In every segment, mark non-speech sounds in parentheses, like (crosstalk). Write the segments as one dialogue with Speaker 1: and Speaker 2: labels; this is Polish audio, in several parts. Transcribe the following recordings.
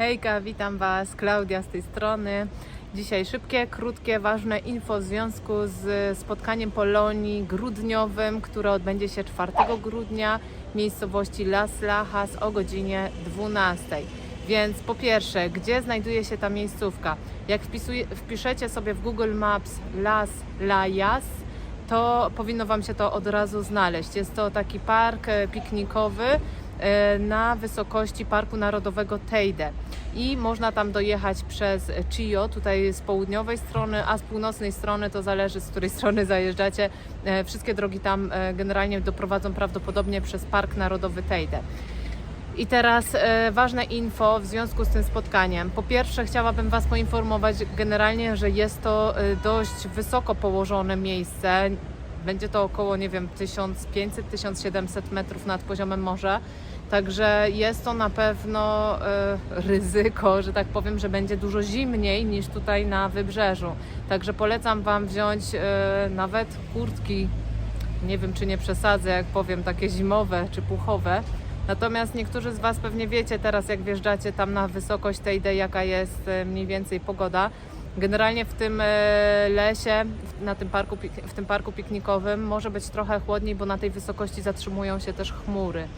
Speaker 1: Hejka, witam Was, Klaudia z tej strony. Dzisiaj szybkie, krótkie, ważne info w związku z spotkaniem Polonii grudniowym, które odbędzie się 4 grudnia w miejscowości Las Lajas o godzinie 12. Więc po pierwsze, gdzie znajduje się ta miejscówka? Jak wpisuje, wpiszecie sobie w Google Maps Las Lajas, to powinno Wam się to od razu znaleźć. Jest to taki park e, piknikowy na wysokości Parku Narodowego Teide i można tam dojechać przez Chio, tutaj z południowej strony, a z północnej strony to zależy z której (laughs) strony zajeżdżacie. E, Wszystkie drogi tam e, generalnie doprowadzą prawdopodobnie przez Park Narodowy Teide. I teraz e, ważne info w związku z tym spotkaniem. Po pierwsze, chciałabym Was poinformować generalnie, że jest to e, dość wysoko położone miejsce. Będzie to około, nie wiem, 1500-1700 metrów nad poziomem morza. Także jest to na pewno e, ryzyko, że tak powiem, że będzie dużo zimniej niż tutaj na wybrzeżu. Także polecam Wam wziąć e, nawet kurtki, nie wiem czy nie przesadzę, jak powiem, takie zimowe czy puchowe. Natomiast niektórzy z Was pewnie wiecie teraz, jak wjeżdżacie tam na wysokość tej idei, jaka jest e, mniej więcej pogoda. Generalnie w tym lesie, na tym parku, w tym parku piknikowym może być trochę chłodniej, bo na tej wysokości zatrzymują się też chmury.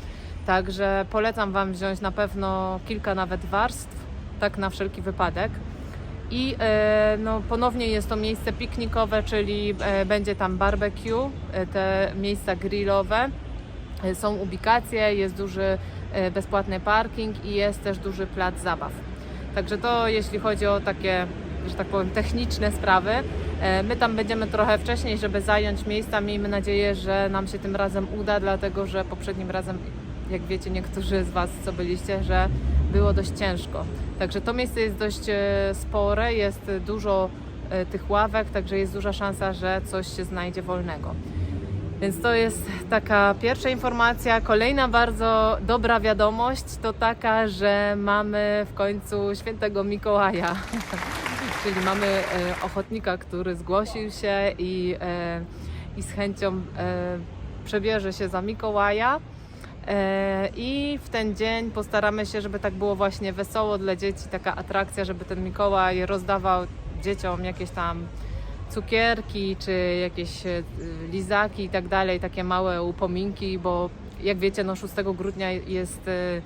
Speaker 1: Także polecam Wam wziąć na pewno kilka nawet warstw, tak na wszelki wypadek. I e, no, ponownie jest to miejsce piknikowe, czyli e, będzie tam barbecue, e, te miejsca grillowe. Są ubikacje, jest duży bezpłatny parking i jest też duży plac zabaw. Także to jeśli chodzi o takie, że tak powiem, techniczne sprawy. My tam będziemy trochę wcześniej, żeby zająć miejsca. Miejmy nadzieję, że nam się tym razem uda, dlatego że poprzednim razem, jak wiecie, niektórzy z Was, co byliście, że było dość ciężko. Także to miejsce jest dość e, spore, jest dużo e, tych ławek, także jest duża szansa, że coś się znajdzie wolnego. Więc to jest taka pierwsza informacja. Kolejna bardzo dobra wiadomość to taka, że mamy w końcu świętego Mikołaja. (laughs) Czyli mamy e, ochotnika, który zgłosił się i, i z chęcią przebierze się za Mikołaja. E, I w ten dzień postaramy się, żeby tak było właśnie wesoło dla dzieci, taka atrakcja, żeby ten Mikołaj rozdawał dzieciom jakieś tam cukierki, czy jakieś e, lizaki i tak dalej, takie małe upominki, bo jak wiecie, no 6 grudnia jest, e,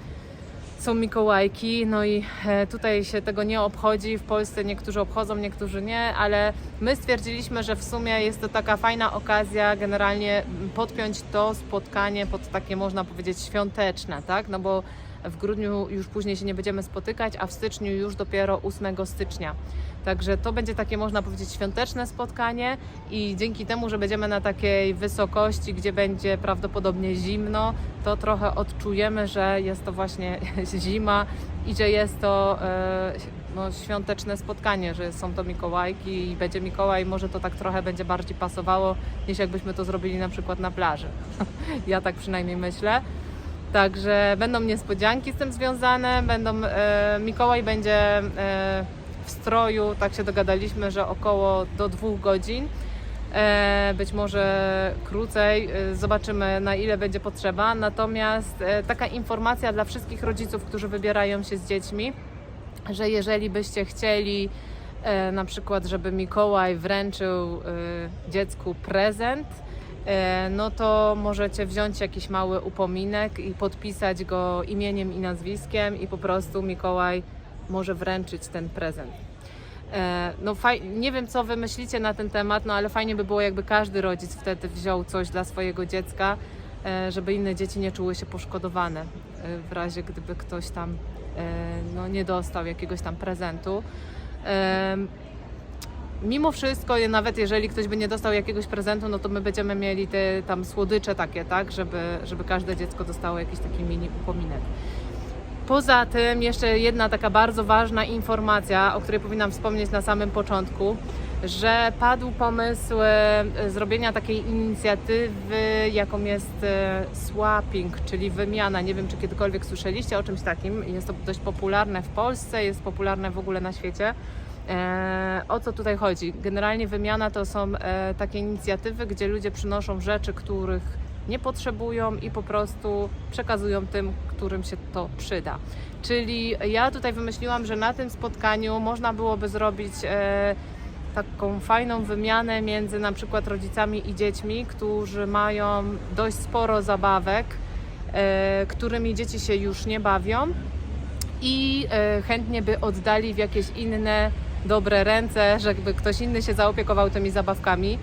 Speaker 1: są Mikołajki, no i e, tutaj się tego nie obchodzi, w Polsce niektórzy obchodzą, niektórzy nie, ale my stwierdziliśmy, że w sumie jest to taka fajna okazja generalnie podpiąć to spotkanie pod takie można powiedzieć świąteczne, tak, no bo w grudniu już później się nie będziemy spotykać, a w styczniu już dopiero 8 stycznia. Także to będzie takie, można powiedzieć, świąteczne spotkanie i dzięki temu, że będziemy na takiej wysokości, gdzie będzie prawdopodobnie zimno, to trochę odczujemy, że jest to właśnie (laughs) zima i że jest to e, no, świąteczne spotkanie, że są to Mikołajki i będzie Mikołaj, może to tak trochę będzie bardziej pasowało, niż jakbyśmy to zrobili na przykład na plaży. (laughs) ja tak przynajmniej myślę. Także będą niespodzianki z tym związane, będą, e, Mikołaj będzie e, w stroju, tak się dogadaliśmy, że około do dwóch godzin. E, być może krócej, e, zobaczymy na ile będzie potrzeba. Natomiast e, taka informacja dla wszystkich rodziców, którzy wybierają się z dziećmi, że jeżeli byście chcieli e, na przykład, żeby Mikołaj wręczył e, dziecku prezent, no to możecie wziąć jakiś mały upominek i podpisać go imieniem i nazwiskiem i po prostu Mikołaj może wręczyć ten prezent. E, No nie wiem, co wy myślicie na ten temat, no ale fajnie by było, jakby każdy rodzic wtedy wziął coś dla swojego dziecka, e, żeby inne dzieci nie czuły się poszkodowane e, w razie, gdyby ktoś tam e, no, nie dostał jakiegoś tam prezentu. Mimo wszystko, nawet jeżeli ktoś by nie dostał jakiegoś prezentu, no to my będziemy mieli te tam słodycze takie, tak, żeby, żeby każde dziecko dostało jakiś taki mini upominek. Poza tym jeszcze jedna taka bardzo ważna informacja, o której powinnam wspomnieć na samym początku, że padł pomysł e, zrobienia takiej inicjatywy, jaką jest e, swapping, czyli wymiana. Nie wiem, czy kiedykolwiek słyszeliście o czymś takim. Jest to dość popularne w Polsce, jest popularne w ogóle na świecie. E, o co tutaj chodzi? Generalnie wymiana to są e, takie inicjatywy, gdzie ludzie przynoszą rzeczy, których nie potrzebują i po prostu przekazują tym, którym się to przyda. Czyli ja tutaj wymyśliłam, że na tym spotkaniu można byłoby zrobić e, taką fajną wymianę między na przykład rodzicami i dziećmi, którzy mają dość sporo zabawek, którymi dzieci się już nie bawią i chętnie by oddali w jakieś inne dobre ręce, żeby ktoś inny się zaopiekował tymi zabawkami.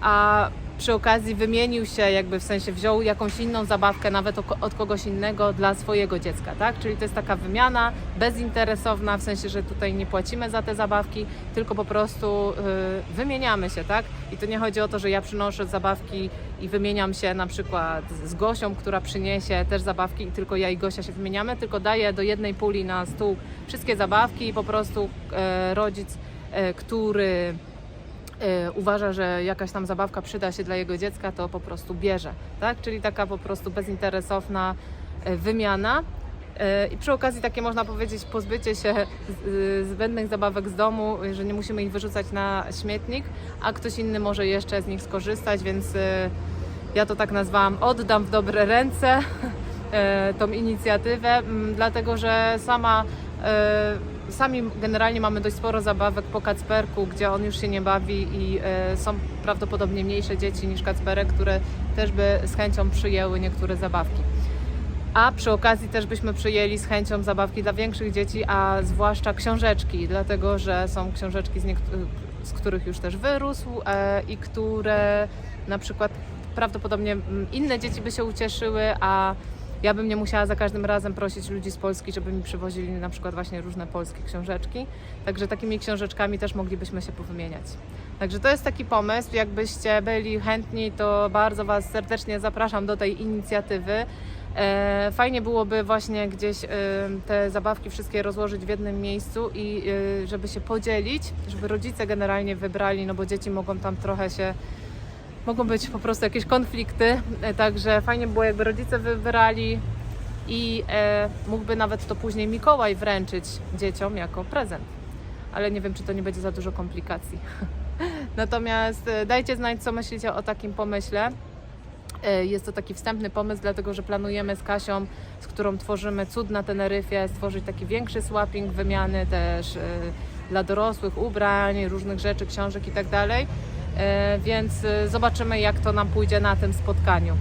Speaker 1: A przy okazji wymienił się, jakby w sensie wziął jakąś inną zabawkę, nawet od kogoś innego dla swojego dziecka, tak? Czyli to jest taka wymiana bezinteresowna, w sensie, że tutaj nie płacimy za te zabawki, tylko po prostu y, wymieniamy się, tak? I to nie chodzi o to, że ja przynoszę zabawki i wymieniam się na przykład z Gosią, która przyniesie też zabawki i tylko ja i Gosia się wymieniamy, tylko daję do jednej puli na stół wszystkie zabawki i po prostu e, rodzic, e, który uważa, że jakaś tam zabawka przyda się dla jego dziecka, to po prostu bierze, tak? Czyli taka po prostu bezinteresowna e, wymiana. E, I przy okazji takie można powiedzieć pozbycie się zbędnych zabawek z domu, że nie musimy ich wyrzucać na śmietnik, a ktoś inny może jeszcze z nich skorzystać, więc ja to tak nazwałam oddam w dobre ręce (laughs) tą inicjatywę, m, dlatego że sama sami generalnie mamy dość sporo zabawek po Kacperku, gdzie on już się nie bawi i e, są prawdopodobnie mniejsze dzieci niż Kacperek, które też by z chęcią przyjęły niektóre zabawki. A przy okazji też byśmy przyjęli z chęcią zabawki dla większych dzieci, a zwłaszcza książeczki, dlatego że są książeczki, z, z których już też wyrósł e, i które na przykład prawdopodobnie mm, inne dzieci by się ucieszyły, a ja bym nie musiała za każdym razem prosić ludzi z Polski, żeby mi przywozili na przykład właśnie różne polskie książeczki. Także takimi książeczkami też moglibyśmy się powymieniać. Także to jest taki pomysł. Jakbyście byli chętni, to bardzo Was serdecznie zapraszam do tej inicjatywy. E, Fajnie byłoby właśnie gdzieś e, te zabawki wszystkie rozłożyć w jednym miejscu i e, żeby się podzielić, żeby rodzice generalnie wybrali, no bo dzieci mogą tam trochę się mogą być po prostu jakieś konflikty, e, także fajnie było jakby rodzice wybrali i e, mógłby nawet to później Mikołaj wręczyć dzieciom jako prezent. Ale nie wiem, czy to nie będzie za dużo komplikacji. (laughs) Natomiast e, dajcie znać, co myślicie o takim pomyśle. E, Jest to taki wstępny pomysł, dlatego że planujemy z Kasią, z którą tworzymy cud na Teneryfie, stworzyć taki większy swapping wymiany też dla dorosłych, ubrań, różnych rzeczy, książek i tak dalej. Więc e, zobaczymy, jak to nam pójdzie na tym spotkaniu.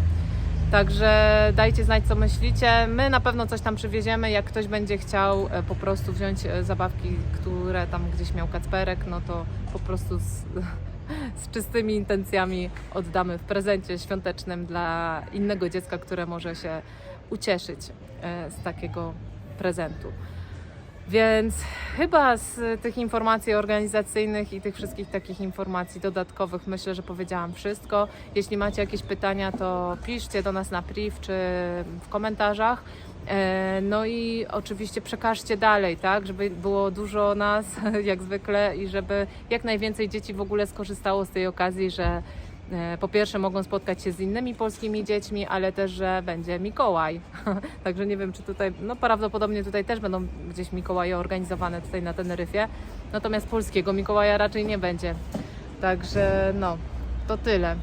Speaker 1: Także dajcie znać, co myślicie. My na pewno coś tam przywieziemy. Jak ktoś będzie chciał e, po prostu wziąć e, zabawki, które tam gdzieś miał Kacperek, no to po prostu z, (laughs) z czystymi intencjami oddamy w prezencie świątecznym dla innego dziecka, które może się ucieszyć e, z takiego prezentu. Więc chyba z tych informacji organizacyjnych i tych wszystkich takich informacji dodatkowych myślę, że powiedziałam wszystko. Jeśli macie jakieś pytania, to piszcie do nas na priv czy w komentarzach. E, No i oczywiście przekażcie dalej, tak, żeby było dużo nas, (laughs) jak zwykle, i żeby jak najwięcej dzieci w ogóle skorzystało z tej okazji, że po pierwsze mogą spotkać się z innymi polskimi dziećmi, ale też, że będzie Mikołaj. (laughs) Także nie wiem, czy tutaj, no prawdopodobnie tutaj też będą gdzieś Mikołaje organizowane tutaj na Teneryfie. Natomiast polskiego Mikołaja raczej nie będzie. Także no, to tyle.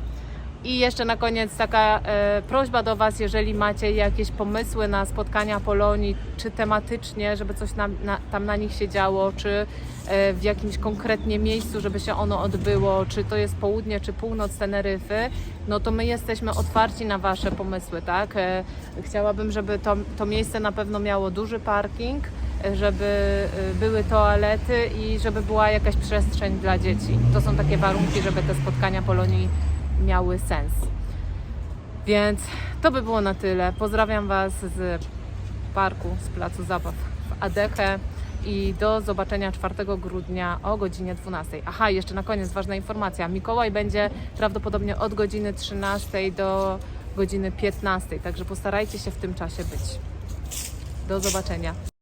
Speaker 1: I jeszcze na koniec taka e, prośba do Was, jeżeli macie jakieś pomysły na spotkania Polonii, czy tematycznie, żeby coś nam, na, tam na nich się działo, czy e, w jakimś konkretnie miejscu, żeby się ono odbyło, czy to jest południe, czy północ Teneryfy, no to my jesteśmy otwarci na Wasze pomysły, tak? E, chciałabym, żeby to, to miejsce na pewno miało duży parking, e, żeby e, były toalety i żeby była jakaś przestrzeń dla dzieci. To są takie warunki, żeby te spotkania Polonii miały sens. Więc to by było na tyle. Pozdrawiam Was z parku, z placu zabaw w Adeche i do zobaczenia 4 grudnia o godzinie 12. Aha, jeszcze na koniec ważna informacja. Mikołaj będzie prawdopodobnie od godziny 13 do godziny 15, także postarajcie się w tym czasie być. Do zobaczenia.